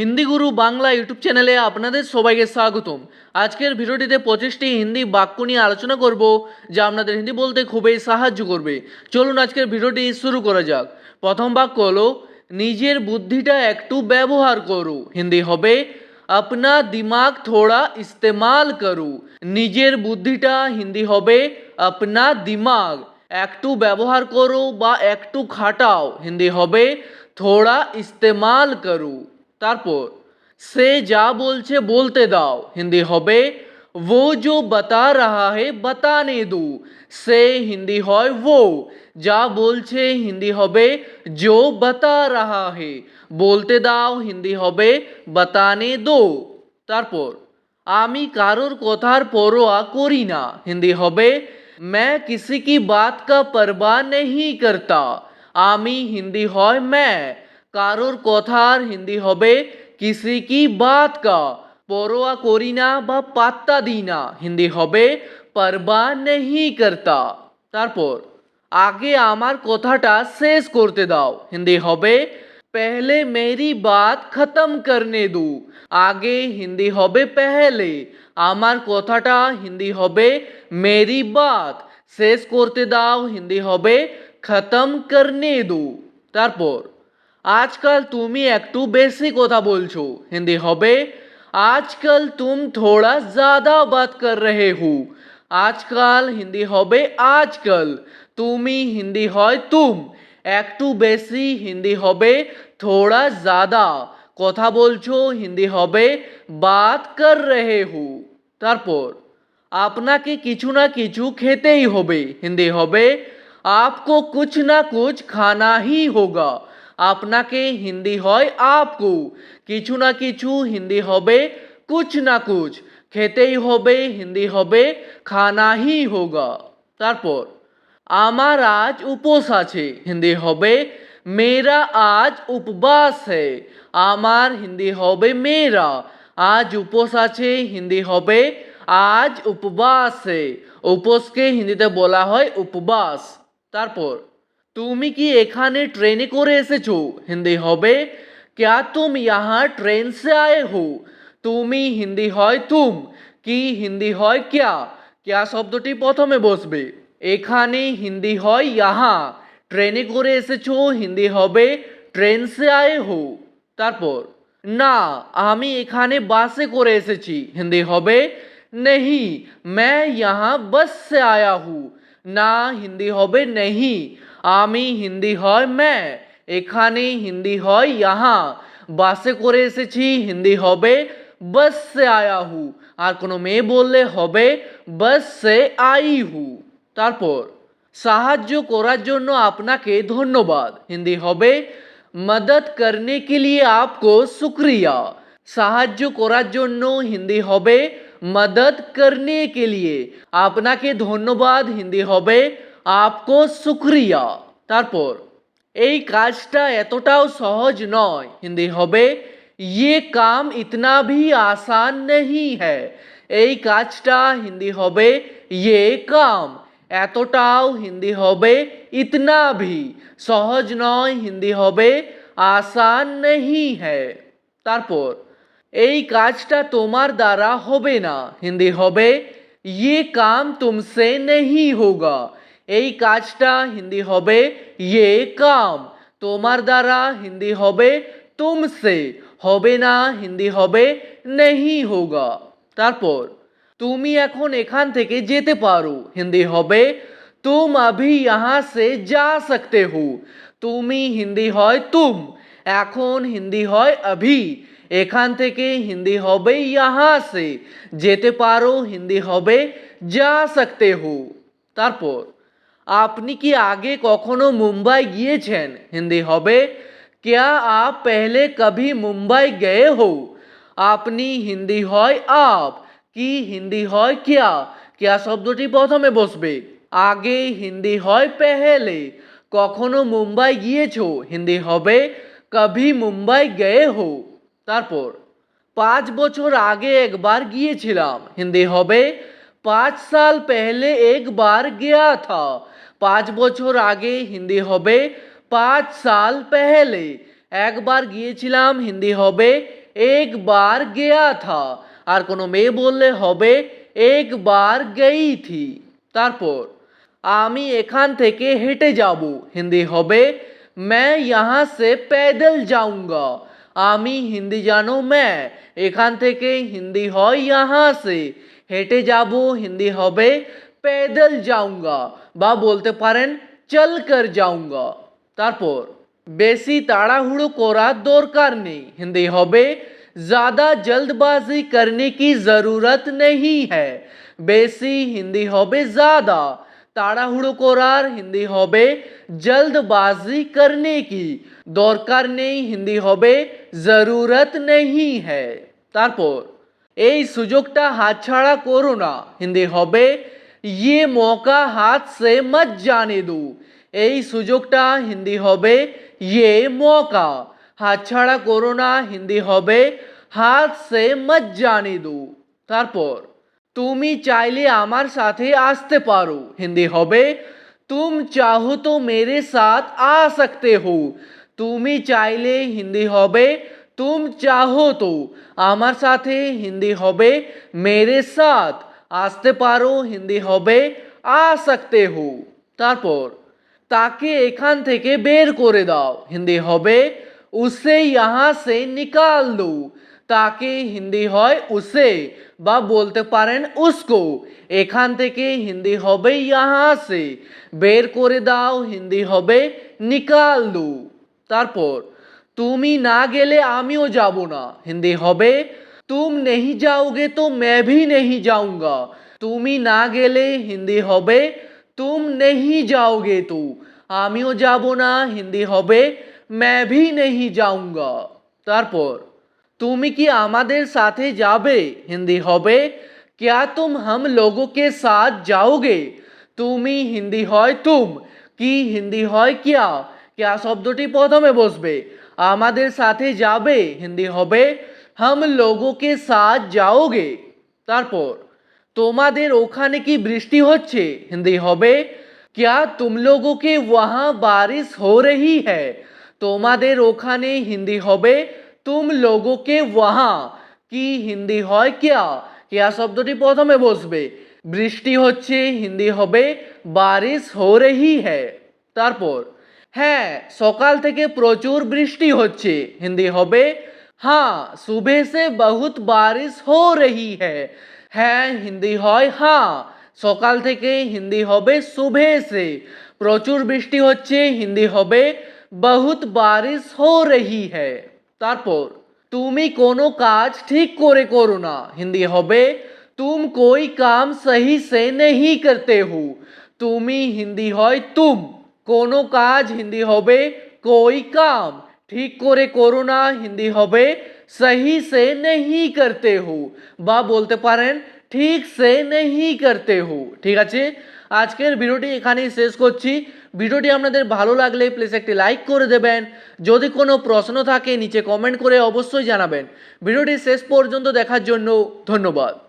হিন্দি গুরু Bangla YouTube চ্যানেলে আপনাদের সবাইকে স্বাগতম আজকের ভিডিওটিতে পঁচিশটি হিন্দি বাক্য নিয়ে আলোচনা করব যা আপনাদের হিন্দি বলতে খুবই সাহায্য করবে চলুন আজকের ভিডিওটি শুরু করা যাক প্রথম বাক্য হলো নিজের বুদ্ধিটা একটু ব্যবহার করো হিন্দি হবে আপনা দিমাগ থোড়া ইস্তেমাল করু নিজের বুদ্ধিটা হিন্দি হবে আপনা দিমাগ একটু ব্যবহার করো বা একটু খাটাও হিন্দি হবে থোড়া ইস্তেমাল করু তারপর সে যা বলছে বলতে দাও হিন্দি হবে वो जो बता रहा है बताने दो से हिंदी हो वो जा बोल छे हिंदी होबे जो बता रहा है बोलते दाओ हिंदी होबे बताने दो तारपर आमी कारुर कोथार परवा कोरी ना हिंदी होबे मैं किसी की बात का परवाह नहीं करता आमी हिंदी होय मैं কারোর কথা আর হিন্দি হবে किसी की बात का बोरोवा कोरीना বা পাত্তা দি না হিন্দি হবে परबा नहीं करता তারপর আগে আমার কথাটা শেষ করতে দাও হিন্দি হবে पहले मेरी बात खत्म करने दो आगे হিন্দি হবে पहले আমার কথাটা হিন্দি হবে मेरी बात শেষ করতে দাও হিন্দি হবে खत्म करने दो তারপর আজকাল তুমি একটু বেশি কথা বলছো হিন্দি হবে আজকাল তুম থোড়া ज़्यादा बात कर रहे हो আজকাল হিন্দি হবে আজকাল তুমি হিন্দি হয় তুম একটু বেশি হিন্দি হবে থোড়া ज़्यादा কথা বলছো হিন্দি হবে বাত কর রহে হু তারপর আপনাকে কিছু না কিছু খেতেই হবে হিন্দি হবে आपको कुछ ना कुछ खाना ही होगा আপনাকে হিন্দি হয় আপকু কিছু না কিছু হিন্দি হবে কুচ না কুচ খেতেই হবে হিন্দি হবে খানাহি হোগা তারপর আমার আজ উপোস আছে হিন্দি হবে মেরা আজ উপবাস হে আমার হিন্দি হবে মেরা আজ উপোস আছে হিন্দি হবে আজ উপবাস হে উপোসকে হিন্দিতে বলা হয় উপবাস তারপর তুমি কি এখানে ট্রেনে করে এসেছো হিন্দি হবে ক্যা তুম ইহা ট্রেন সে আয়ে হো তুমি হিন্দি হয় তুম কি হিন্দি হয় ক্যা ক্যা শব্দটি প্রথমে বসবে এখানে হিন্দি হয় ইহা ট্রেনে করে এসেছো হিন্দি হবে ট্রেন সে আয়ে হো তারপর না আমি এখানে বাসে করে এসেছি হিন্দি হবে নেহি मैं ইহা বাস সে আয়া হু না হিন্দি হবে नहीं आमी हिंदी हॉय मैं एखने हिंदी हॉय यहाँ बसे को हिंदी हबे बस से आया हूँ और को मे बोलने हबे बस से आई हूँ तरपर सहाज्य करार जो आपना के धन्यवाद हिंदी हबे मदद करने के लिए आपको शुक्रिया सहाज्य करार जो हिंदी हबे मदद करने के लिए आपना के धन्यवाद हिंदी हबे আপকো শুকরিয়া তারপর এই কাজটা এতটাও সহজ নয় হিন্দি হবে यह काम इतना भी आसान नहीं है এই কাজটা হিন্দি হবে यह काम এতটাও হিন্দি হবে इतना भी सहज নয় হিন্দি হবে आसान नहीं है তারপর এই কাজটা তোমার দ্বারা হবে না হিন্দি হবে यह काम तुमसे नहीं होगा এই কাজটা হিন্দি হবে ইয়ে কাম তোমার দ্বারা হিন্দি হবে তুমসে হবে না হিন্দি হবে নেহি হোগা তারপর তুমি এখন এখান থেকে যেতে পারো হিন্দি হবে তুম আভি ইহা সে যা সকতে হো তুমি হিন্দি হয় তুম এখন হিন্দি হয় আভি এখান থেকে হিন্দি হবে ইহা সে যেতে পারো হিন্দি হবে যা সকতে হো তারপর আপনি কি আগে কখনো মুম্বাই গিয়েছেন হিন্দি হবে কেয়া আপ পেহলে কভি মুম্বাই গয়ে হো আপনি হিন্দি হয় আপ কি হিন্দি হয় কেয়া কেয়া শব্দটি প্রথমে বসবে আগে হিন্দি হয় পেহেলে কখনো মুম্বাই গিয়েছো হিন্দি হবে কভি মুম্বাই গয়ে হো তারপর পাঁচ বছর আগে একবার গিয়েছিলাম হিন্দি হবে পাঁচ সাল পেহলে একবার গিয়া থা পাঁচ বছর আগে হিন্দি হবে পাঁচ সাল পেহেলে একবার গিয়েছিলাম হিন্দি হবে একবার গেয়া থা আর কোনো মেয়ে বললে হবে একবার গেই থি তারপর আমি এখান থেকে হেঁটে যাব হিন্দি হবে मैं यहाँ से पैदल जाऊंगा আমি হিন্দি জানো ম্যা এখান থেকে হিন্দি হয় ইয়াহা সে হেঁটে যাব হিন্দি হবে पैदल जाऊंगा बा बोलते पारेन चल कर जाऊंगा तारपोर बेसी ताड़ाहुड़ो कोरा दौरकार नहीं हिंदी होबे ज़्यादा जल्दबाजी करने की ज़रूरत नहीं है बेसी हिंदी होबे ज़्यादा ताड़ाहुड़ो कोरार हिंदी होबे जल्दबाजी करने की दौरकार नहीं हिंदी होबे ज़रूरत नहीं है तारपोर ए सुजोगटा हाथ छाड़ा कोरोना हिंदी होबे ইয়ে মৌকা হাত সে মত জানে দু এই সুযোগটা হিন্দি হবে ইয়ে মৌকা হাতছাড়া করো না হিন্দি হবে হাত সে মত জানে দু তারপর তুমি চাইলে আমার সাথে আসতে পারো হিন্দি হবে তুম চাহো তো মেরে সাথ আ সকতে হো তুমি চাইলে হিন্দি হবে তুম চাহো তো আমার সাথে হিন্দি হবে মেরে সাথ আসতে পারো হিন্দি হবে আ সকতে হু তারপর তাকে এখান থেকে বের করে দাও হিন্দি হবে উসে ইহা সে নিকাল দো তাকে হিন্দি হয় উসে বা বলতে পারেন উসকো এখান থেকে হিন্দি হবে ইহা সে বের করে দাও হিন্দি হবে নিকাল দো তারপর তুমি না গেলে আমিও যাব না হিন্দি হবে तुम नहीं जाओगे तो मैं भी नहीं जाऊंगा तुम ही না গেলে হিন্দি হবে तुम नहीं जाओगे तो আমিও যাব না হিন্দি হবে मैं भी नहीं जाऊंगा তারপর তুমি কি আমাদের সাথে যাবে হিন্দি হবে क्या तुम हम लोगों के साथ जाओगे তুমি হিন্দি হয় তুম কি হিন্দি হয় কিয়া কিয়া শব্দটি প্রথমে বসবে আমাদের সাথে যাবে হিন্দি হবে हम लोगों के साथ जाओगे तारपोर तुम्हारे ओखाने की बृष्टि होच्छे हिंदी होबे क्या तुम लोगों के वहाँ बारिश हो रही है तुम्हारे ओखाने हिंदी होबे तुम लोगों के वहाँ की हिंदी होय क्या क्या शब्दटी प्रथमे বসবে বৃষ্টি হচ্ছে হিন্দি হবে বারিশ হো রহি হ্যাঁ তারপর হ্যাঁ সকাল থেকে প্রচুর বৃষ্টি হচ্ছে हां सुबह से बहुत बारिश हो रही है है हिंदी होय हां সকাল থেকে হিন্দি হবে सुबह से প্রচুর বৃষ্টি হচ্ছে হিন্দি হবে बहुत बारिश हो रही है तपर তুমি কোন কাজ ঠিক করে করো না হিন্দি হবে तुम कोई काम सही से नहीं करते हो তুমি হিন্দি হয় তুমি কোন কাজ হিন্দি হবে कोई काम ঠিক করে করো না হিন্দি হবে সহি সে নেহি করতে হু বা বলতে পারেন ঠিক সে নেহি করতে হু ঠিক আছে আজকের ভিডিওটি এখানেই শেষ করছি ভিডিওটি আপনাদের ভালো লাগলে প্লিজ একটি লাইক করে দেবেন যদি কোনো প্রশ্ন থাকে নিচে কমেন্ট করে অবশ্যই জানাবেন ভিডিওটি শেষ পর্যন্ত দেখার জন্য ধন্যবাদ